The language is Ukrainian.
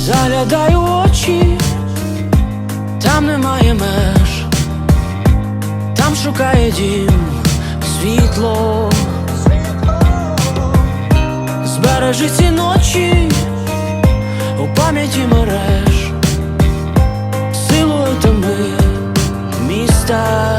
Заглядаю в очі, там немає меж, там шукає дім світло, збережи ці ночі у пам'яті мереж, силою теми міста.